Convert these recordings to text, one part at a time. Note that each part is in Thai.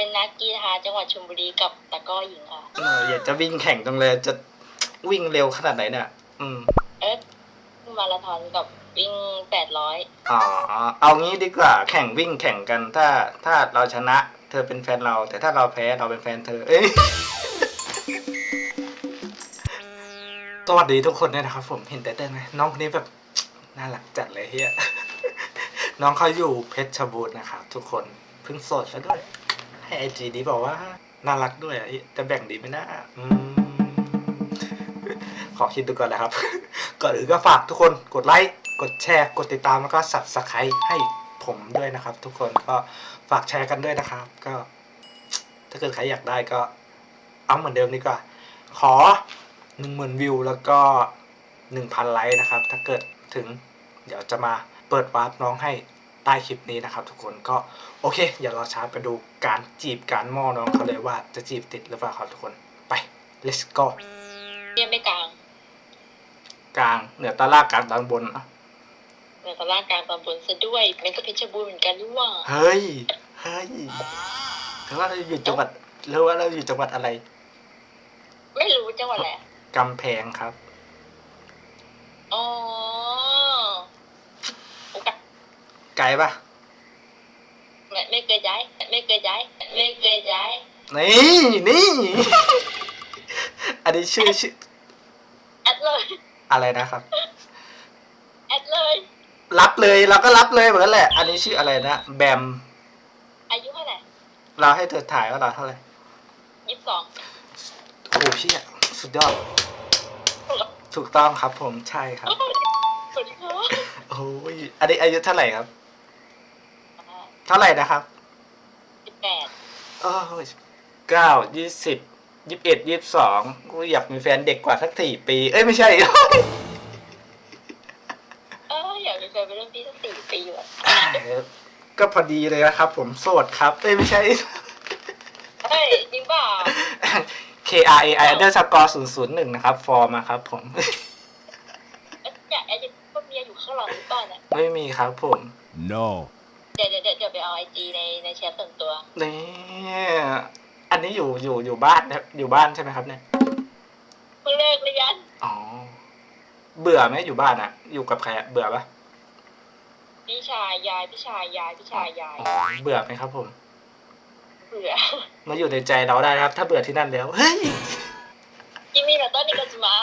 เป็นนักกีฬาจังหวัดชลบุรีกับตะกร้อหญิงค่ะ เอออยากจะวิ่งแข่งจังเลยจะวิ่งเร็วขนาดไหนเนี่ย อืม เอ๊ะมาราธอนกับวิ่งแปดร้อยอ๋อ เอางี้ดีกว่าแข่งวิ่งแข่งกันถ้าถ้าเราชนะ เธอเป็นแฟนเรา แต่ถ้าเราแพ้เราเป็นแฟนเธอ เอ้ย สวัสดีทุกคนด้วยนะครับ ผมเห็นแต่เต้นไหมน้องคนนี้แบบ น่ารักจัดเลยเฮียน้องเขาอยู่เพชรบูรณ์นะครับทุกคนเพิ่งโสดซะด้วย ให้ไอจีดีบอกว่า น่ารักด้วยอะจะแบ่งดีไหมนะอืมขอคิดดูก่อนนะครับ ก่อนอื่นก็ฝากทุกคนกดไลค์กดแชร์กดติดตามแล้วก็ subscribe ให้ผมด้วยนะครับ ทุกคนก็ฝากแชร์กันด้วยนะครับ ก็ ถ้าเกิดใครอยากได้ก็เอาเหมือนเดิมดีกว่า ขอหนึ่งหมื่นวิวแล้วก็หนึ่งพันไลค์นะครับ ถ้าเกิดถึง เดี๋ยวจะมาเปิดวาร์ปน้องให้ ต้คลิปนี้นะครับ ทุกคนก็โอเค อย่ารอช้าไปดูการจีบการม่อน้องเขาเลยว่าจะจีบติดหรือเปล่าครับทุกคนไป let's go เรียนไม่กลาง กลางเหนือตะล่างกลางตอนบนอะเหนือตอนล่างกลางตอนบนซะด้วยเป็นก็เพชรบูรณ์เหมือนกันด้วยว่าเฮ้ยเฮ้ยหรือว่าเราอยู่จังหวัดหรือว่าเราอยู่จังหวัดอะไร ไม่รู้จังหวัดอะไรกำแพงครับ อ๋อโอกาส ไกลปะไม่ไม่เคยย้ายไม่เคยย้ายไม่เคยย้ายนี่นี่ อันนี้ชื่อชื่อแอดเลยอะไรนะครับ แอดเลยรับเลยเราก็รับเลยเหมือนกันแหละ อันนี้ชื่ออะไรนะแบมอายุเท่าไหร่เราให้เธอถ่ายว่าเราเท่าไหร่ยี่สิบสองโอ้พี่อะสุดยอด ถูกต้องครับผมใช่ครับ สวัสดีค่ะโอ้ยอันนี้อายุเท่าไหร่ครับ เท่าไหร่นะครับสิบแปดโอ้ยเก้ายี่สิบยี่สิบเอ็ดยี่สิบสองกูอยากมีแฟนเด็กกว่าสักสี่ปี เอ้ยไม่ใช่ เอออยากมีแฟนเป็นรุ่นพี่สักสี่ปีว่ะก็พอดีเลยนะครับ ผมโสดครับ เอ้ยไม่ใช่ เฮ้ยจริงเปล่า K R A I underscore ศูนย์ศูนย์หนึ่งนะครับ ฟอร์มาครับผม อยากแอดก็เมียอยู่ข้างหลังหรือเปล่าเนี่ย ไม่มีครับผม No. อาไอจีในในแชทส่วนตัวนี่อันนี้อยู่อยู่อยู่บ้านนะครับอยู่บ้านใช่ไหมครับเนี่ยเพิ่งเลิกเรียนอ๋อเบื่อไหมอยู่บ้านอะอยู่กับใครอะเบื่อปะพี่ชายยายพี่ชายยายพี่ชายยายอ๋อเบื่อไหมครับผม เบื่อมาอยู่ในใจเราได้นะครับ ถ้าเบื่อที่นั่นแล้วเฮ้ยกินมีแต่ต้นนิกาสมา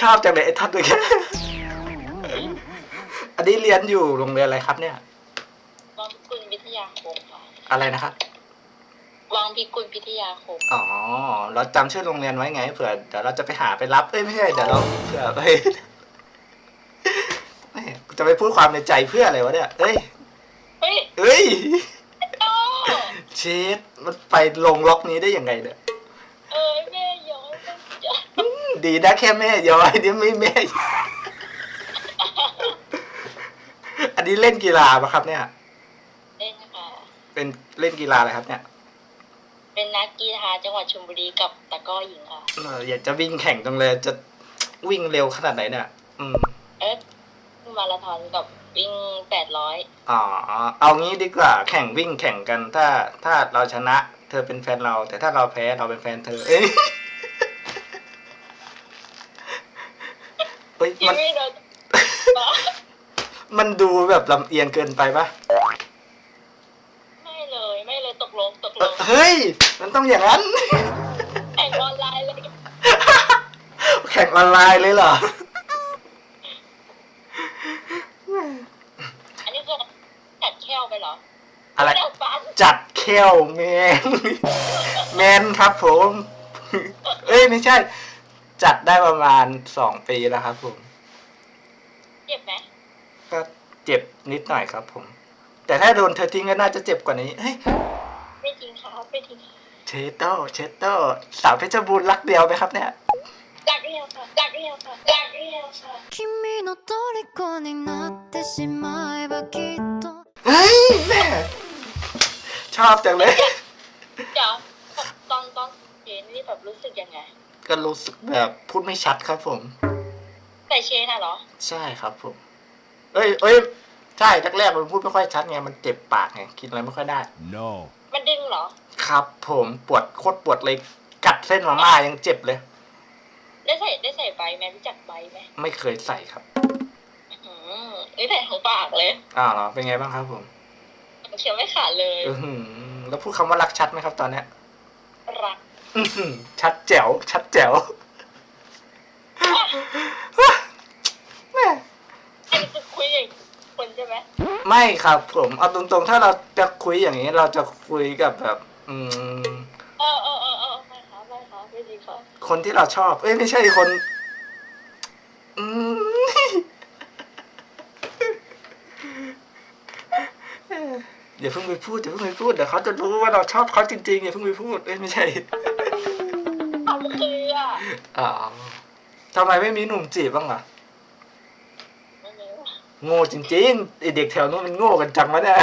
ชอบจังเลยไอ้ทัดด้วยกันอันนี้เรียนอยู่โรงเรียนอะไรครับเนี่ย วังพิกุลวิทยาคมค่ะ อะไรนะครับวังพิกุลวิทยาคม อ๋อ เราจำชื่อโรงเรียนไว้ไงเผื่อเดี๋ยวเราจะไปหาไปรับเอ้ยไม่ใช่เดี๋ยวเราเผื่อไป แม่กูจะไปพูดความในใจเพื่ออะไรวะเนี่ยเอ้ยเฮ้ยเอ้ยโตเชดมันไปลงล็อกนี้ได้ยังไงเนี่ยเอ้ยแม่ย้อยมันจะดีนะแค่แม่ย้อยนี่ไม่แม่ อันนี้เล่นกีฬาปะครับเนี่ยเล่นนะคะ เป็นเล่นกีฬาอะไรครับเนี่ย เป็นนักกีฬาจังหวัดชลบุรีกับตะกร้อหญิงค่ะ เอออยากจะวิ่งแข่งจังเลยจะวิ่งเร็วขนาดไหนเนี่ย อืม เอ๊ะมาราธอนกับวิ่งแปดร้อยอ๋อ เอางี้ดีกว่า แข่งวิ่งแข่งกัน ถ้าถ้าเราชนะ เธอเป็นแฟนเรา แต่ถ้าเราแพ้เราเป็นแฟนเธอ เอ้ยเฮ้ยกิมันนมีแต่มันดูแบบลำเอียงเกินไปปะ ไม่เลยไม่เลยตกลงตก เอ ล อง เฮ้ย มันต้องอย่างนั้น แข่งออนไลน์เลยแข่งออนไลน์เลยเหรอ อันนี้คือจัดแค่วไปเหรออะไรม่ด้ฟันจัดแควแมน แมนครับผม เอ้ยไม่ใช่ จัดได้ประมาณสองปีแล้วครับผม เจ็บไหมก็เจ็บนิดหน่อยครับผม แต่ถ้าโดนเธอทิ้งก็น่าจะเจ็บกว่านี้ เฮ้ย ไม่จริงครับไม่จริง เชโต้เชโต้สาวเพชรบูรณ์รักเดียวไหมครับเนี่ย จักเรียวค่ะจักเรียวค่ะจักเรียวค่ะ 君の虜になってしまえばきっと เฮ้ยแม่ชอบจังเลย เดี๋ยวตอนตอนเชนนี่แบบรู้สึกยังไง ก็รู้สึกแบบพูดไม่ชัดครับผม แต่เชนอะเหรอ ใช่ครับผม เอ้ยเอ้ย ใช่แรกๆมันพูดไม่ค่อยชัดไงมันเจ็บปากไงกินอะไรไม่ค่อยได้ No. มันดึงเหรอ ครับผมปวดโคตรปวดเลยกัดเส้นมาม่ายังเจ็บเลย ได้ใส่ได้ใส่ใบไหมรู้จักใบไหมไม่เคยใส่ครับอืมนี่ใส่ของปากเลยอ้าวเหรอเป็นไงบ้างครับผมเคี้ยวไม่ขาดเลยอื้อหือแล้วพูดคำว่ารักชัดไหมครับ ตอนเนี้ยรักอื้อหือชัดแจ๋วชัดแจ๋วแม่ อันนี้คือคุยอย่างคนใช่ไห มไม่ครับผมเอาตรงๆ ถ้าเราจะคุยอย่างนี้เราจะคุยกับแบบ อืม เออเออเออเออไม่ครับไม่ครับไม่ดีครับคนที่เราชอบ เอ้ยไม่ใช่คน อืม อย่าเพิ่งไปพูดอย่าเพิ่งไปพูดเดี๋ยวเขาจะรู้ว่าเราชอบเขาจริงๆอย่าเพิ่งไปพูดเอ้ยไม่ใช่ทำคืออะอ๋อทำไมไม่มีหนุ่มจีบบ้างอะไม่รู้ โง่จริงๆไอเด็กแถวนู้นมันโง่กันจังวะเนี่ย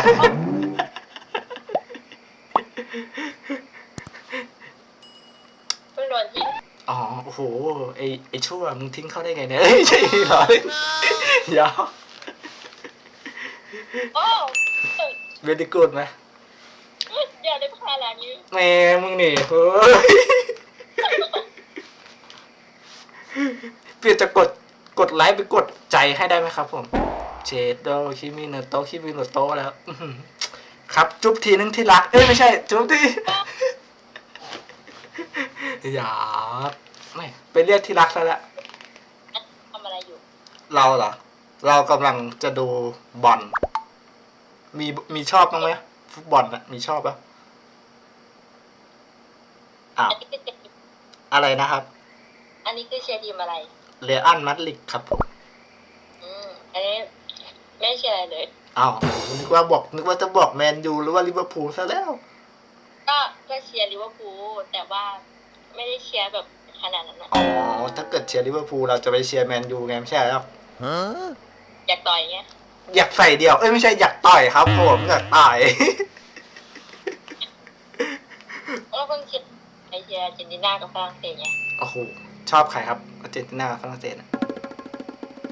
เพิ่งโดนทิ้งอ๋อโอ้โหไอไอชั่วมึงทิ้งเขาได้ไงเนี่ยเอ้ยไม่ใช่เหรอเดี๋ยว โอ้เออเวดีกูดไหมเดี๋ยวได้พาแรงยื้อแม่มึงนี่เฮ้ยเปลี่ยนจะกดกดไลค์ไปกดใจให้ได้ไหมครับผม เจดโดคิมิโนโตะคิมิโนโตะแล้วอื้อหือครับ จุ๊บทีนึงที่รัก เอ้ยไม่ใช่ จุ๊บทีอยากไม่ไปเรียกที่รักซะแล้วทำอะไรอยู่ เราเหรอ เรากำลังจะดูบอล มีมีชอบบ้างไหมฟุตบอลอะมีชอบปะอ้าวอันนี้คือเชียร์ทีมอะไรนะครับ อันนี้คือเชียร์ทีมอะไร เรอัลมาดริดครับผม อืมอันนี้ ไม่เชียร์อะไรเลย อ้าวนึกว่าบอกนึกว่าจะบอกแมนยูหรือว่าลิเวอร์พูลซะแล้ว ก็ก็เชียร์ลิเวอร์พูลแต่ว่าไม่ได้เชียร์แบบขนาดนั้นนะอ๋อ ถ้าเกิดเชียร์ลิเวอร์พูลเราจะไปเชียร์แมนยูไงไม่ใช่หรอ Huh? อยากต่อยเงี้ยอยากใส่เดียว เอ้ยไม่ใช่อยากต่อยครับผมอยากต่อย แล้วคนเชียร์ไอเชียร์อาร์เจนตินากับฝรั่งเศสไงโอ้โหชอบใครครับอาร์เจนตินาฝรั่งเศสอะ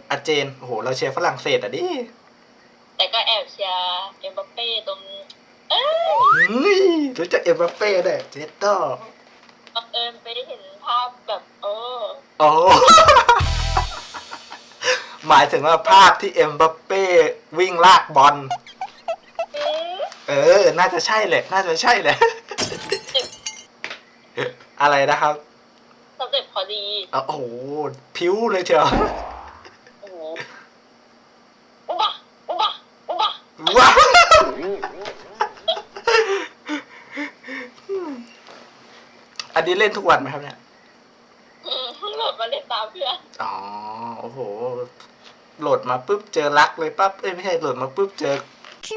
อาร์เจนโอ้โหเราเชียร์ฝรั่งเศสอะดิ แต่ก็แอบเชียร์เอ็มบัปเป้ตรงเอ้ยเฮ้ยรู้จักเอ็มบัปเป้ด้วยเจตโต้บังเอิญไปได้เห็นภาพแบบเออโอ้หมายถึงว่าภาพที่เอ็มบัปเป้วิ่งลากบอล อืมเออ น่าจะใช่แหละ น่าจะใช่แหละ อะไรนะครับสำเร็จพอดีโอ้โหผิวเลยเชียว โอ้โหอุบะอุบะอุบะ ว้าวอั นนี้เล่นทุกวันไหมครับเนี่ย อืมเพิ่งโหลดมาเล่นตามเพื่อน อ๋อ โอ้โห โหลดมาปุ๊บเจอรักเลยปั๊บ เอ้ยไม่ใช่โหลดมาปุ๊บเจอ 君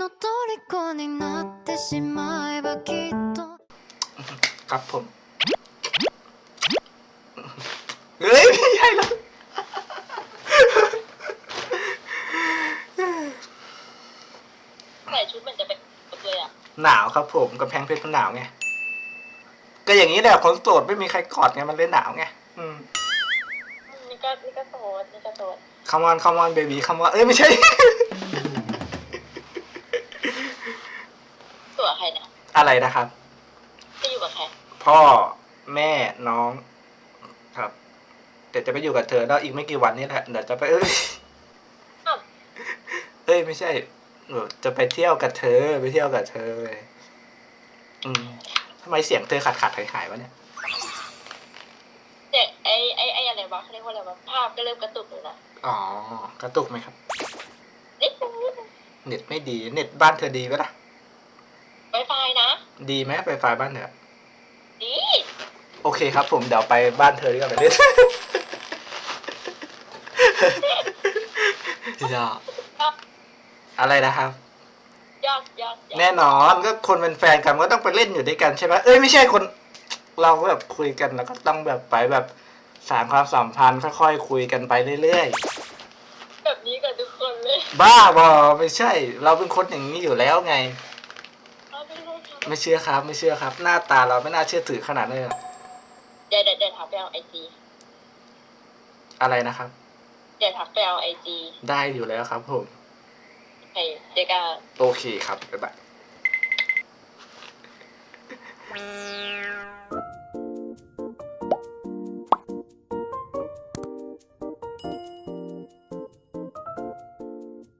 の虜になってしまえばきっと ครับผม เฮ้ยไม่ใช่หรอก ใส่ชุดมันจะเป็นเลยอ่ะ หนาวครับผมกำแพงเพชรมันหนาวไง ก็อย่างนี้แหละคนโสดไม่มีใครกอดไงมันเลยหนาวไงอืมนี่ก็นี่ก็โสดนี่ก็โสดคำวอนคำวอนเบบีคำว่าเอ้ยไม่ใช่ ตัวใครเนี่ยอะไรนะครับ จะอยู่กับใครพ่อแม่น้อง ครับแต่จะไปอยู่กับเธอแล้วอีกไม่กี่วันนี้แหละเดี๋ยวจะไปเอ้ยอ้าวเอ้ยไม่ใช่เออจะไปเที่ยวกับเธอ ไปเที่ยวกับเธออืม ทำไมเสียงเธอขาดขาดหายหายวะเนี่ยเด็กไอ้ไอ้ไอ้อะไรวะเขาเรียกว่าอะไรวะภาพก็เริ่มกระตุกเลยนะอ๋อ กระตุกไหมครับนี่เน็ตไม่ดี เน็ตบ้านเธอดีไหมล่ะ ไวไฟนะ ดีไหมไฟไฟบ้านเธอ ดีโอเคครับ ผมเดี๋ยวไปบ้านเธอดีกว่าไปเล่น อย่าอะไรนะครับ ยอดยอดยอดแน่นอนก็คนเป็นแฟนกันก็ต้องไปเล่นอยู่ด้วยกันใช่ไหมเอ้ยไม่ใช่คน เราก็แบบคุยกันแล้วก็ต้องแบบไปแบบสานความสัมพันธ์ค่อยๆคุยกันไปเรื่อยแบบนี้กับทุกคนเลยๆ บ้าบอไม่ใช่ เราเป็นคนอย่างนี้อยู่แล้วไง เอาไปเลยครับไม่เชื่อครับ ไม่เชื่อครับ หน้าตาเราไม่น่าเชื่อถือขนาดนั้นเลยเดี๋ยวเดี๋ยวเดี๋ยวทักไปเอาไอจีอะไรนะครับ เดี๋ยวทักไปเอาไอจีได้อยู่แล้วครับผม โอเคครับบ๊ายบาย